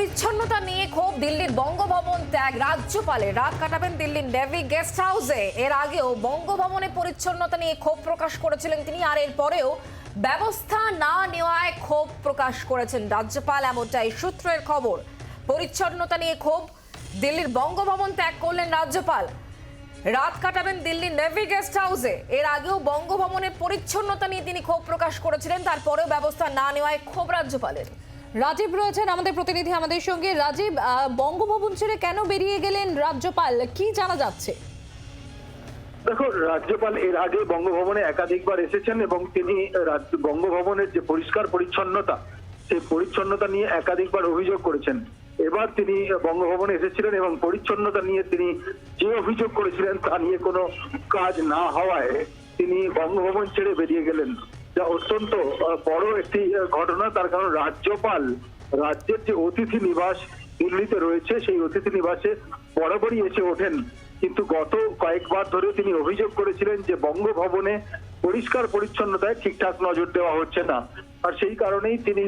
পরিচ্ছন্নতা নিয়ে ক্ষোভ দিল্লির বঙ্গভবন ত্যাগ। রাজ্যপালের রাত কাটাবেন দিল্লির নেভি গেস্ট হাউসে। এর আগেও বঙ্গভবনে পরিচ্ছন্নতা নিয়ে ক্ষোভ প্রকাশ করেছিলেন তিনি, আর এর পরেও ব্যবস্থা না নেওয়ায় ক্ষোভ প্রকাশ করেছেন রাজ্যপাল, এমনটাই সূত্রের খবর। পরিচ্ছন্নতা নিয়ে ক্ষোভ দিল্লির বঙ্গভবন ত্যাগ করলেন রাজ্যপাল। রাত কাটাবেন দিল্লির নেভি গেস্ট হাউসে। এর আগেও বঙ্গভবনের পরিচ্ছন্নতা নিয়ে তিনি ক্ষোভ প্রকাশ করেছিলেন, তারপরেও ব্যবস্থা না নেওয়ায় ক্ষোভ রাজ্যপালের। রাজীব রয়েছেন আমাদের প্রতিনিধি আমাদের সঙ্গে। রাজীব বঙ্গভবন ছেড়ে কেন বেরিয়ে গেলেন রাজ্যপাল? কি জানা যাচ্ছে? দেখো, রাজ্যপাল এর আগে বঙ্গভবনে একাধিকবার এসেছেন এবং তিনি বঙ্গভবনের যে পরিষ্কার পরিচ্ছন্নতা, সেই পরিচ্ছন্নতা নিয়ে একাধিকবার অভিযোগ করেছেন। এবার তিনি বঙ্গভবনে এসেছিলেন এবং পরিচ্ছন্নতা নিয়ে তিনি যে অভিযোগ করেছিলেন তা নিয়ে কোনো কাজ না হওয়ায় তিনি বঙ্গভবন ছেড়ে বেরিয়ে গেলেন। যা অত্যন্ত বড় একটি ঘটনা, তার কারণ রাজ্যপাল, রাজ্যের যে অতিথি নিবাস দিল্লিতে রয়েছে, সেই অতিথি নিবাসে বরাবরই এসে ওঠেন। কিন্তু গত কয়েকবার ধরে তিনি অভিযোগ করেছিলেন যে বঙ্গভবনে পরিষ্কার পরিচ্ছন্নতায় ঠিকঠাক নজর দেওয়া হচ্ছে না। আর সেই কারণেই তিনি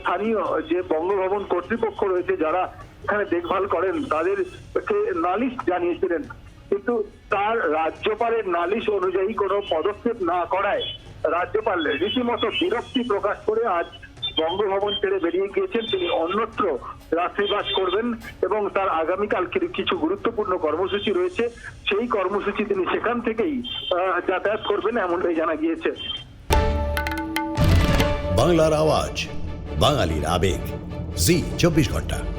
স্থানীয় যে বঙ্গভবন কর্তৃপক্ষ রয়েছে, যারা এখানে দেখভাল করেন, তাদেরকে নালিশ জানিয়েছিলেন। কিন্তু তার রাজ্যপালের নালিশ অনুযায়ী কোনো পদক্ষেপ না করায় রাজ্যপাল রীতিমতো বিরক্তি প্রকাশ করে আজ বঙ্গভবন ছেড়ে বেরিয়ে গিয়েছেন। তিনি অন্যত্র রাত্রিবাস করবেন এবং তার আগামীকাল কিছু গুরুত্বপূর্ণ কর্মসূচি রয়েছে। সেই কর্মসূচি তিনি সেখান থেকেই যাতায়াত করবেন এমনটাই জানা গিয়েছে। বাংলার আওয়াজ, বাঙালির আবেগ। জি, চব্বিশ ঘণ্টা।